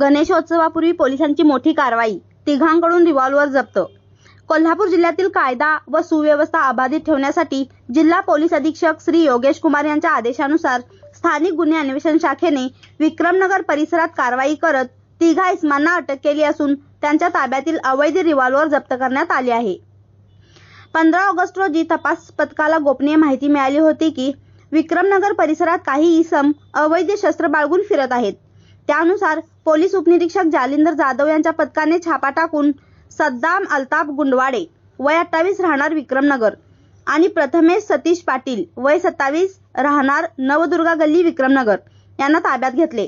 गणेशोत्सवापूर्वी पोलिसांची मोठी कारवाई. तिघांकडून रिव्हॉल्वर जप्त. कोल्हापूर जिल्ह्यातील कायदा व सुव्यवस्था अबाधित ठेवण्यासाठी जिल्हा पोलीस अधीक्षक श्री योगेश कुमार यांच्या आदेशानुसार स्थानिक गुन्हे अन्वेषण शाखेने विक्रमनगर परिसरात कारवाई करत तिघा इस्मांना अटक केली असून त्यांच्या ताब्यातील अवैध रिव्हॉल्वर जप्त करण्यात आले आहे. पंधरा ऑगस्ट रोजी तपास पथकाला गोपनीय माहिती मिळाली होती की विक्रमनगर परिसरात काही इसम अवैध शस्त्र बाळगून फिरत आहेत. त्यानुसार पोलीस उपनिरीक्षक जालिंदर जाधव यांच्या पथकाने छापा टाकून सद्दाम अल्ताप गुंडवाडे वय अठ्ठावीस राहणार विक्रमनगर आणि प्रथमेश सतीश पाटील वय सत्तावीस राहणार नवदुर्गा गल्ली विक्रमनगर यांना ताब्यात घेतले.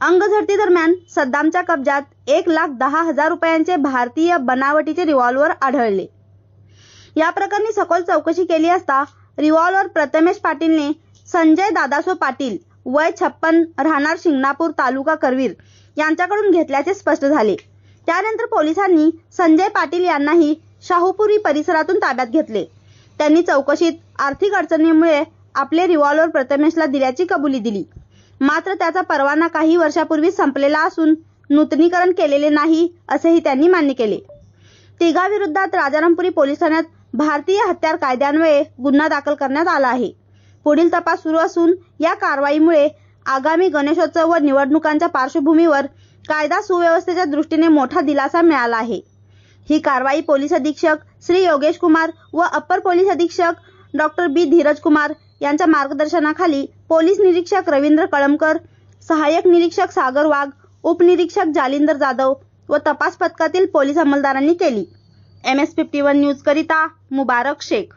अंगझडती दरम्यान सद्दामच्या कब्जात एक लाख दहा हजार रुपयांचे भारतीय बनावटीचे रिव्हॉल्वर आढळले. या प्रकरणी सखोल चौकशी केली असता रिव्हॉल्वर प्रथमेश पाटीलने संजय दादासो पाटील वय छप्पन राहणार शिंगणापूर तालुका करवीर यांच्याकडून घेतल्याचे स्पष्ट झाले. त्यानंतर पोलिसांनी संजय पाटील यांनाही शाहूपुरी परिसरातून ताब्यात घेतले. त्यांनी चौकशीत आर्थिक अडचणीमुळे आपले रिव्हॉल्वर प्रथमेशला दिल्याची कबुली दिली. मात्र त्याचा परवाना काही वर्षापूर्वी संपलेला असून नूतनीकरण केलेले नाही असेही त्यांनी मान्य केले. तिघाविरुद्धात राजारामपुरी पोलीस ठाण्यात भारतीय हत्यार कायद्यान्वये गुन्हा दाखल करण्यात आला आहे. पुढील तपास सुरू असून या कारवाईमुळे आगामी गणेशोत्सव व निवडणुकांच्या पार्श्वभूमीवर कायदा सुव्यवस्थेच्या दृष्टीने मोठा दिलासा मिळाला आहे. ही कारवाई पोलीस अधीक्षक श्री योगेश कुमार व अप्पर पोलीस अधीक्षक डॉक्टर बी. धीरज कुमार यांच्या मार्गदर्शनाखाली पोलीस निरीक्षक रवींद्र कळमकर सहाय्यक निरीक्षक सागर वाघ उपनिरीक्षक जालिंदर जाधव व तपास पथकातील पोलीस अंमलदारांनी केली. M S fifty one news करिता मुबारक शेख.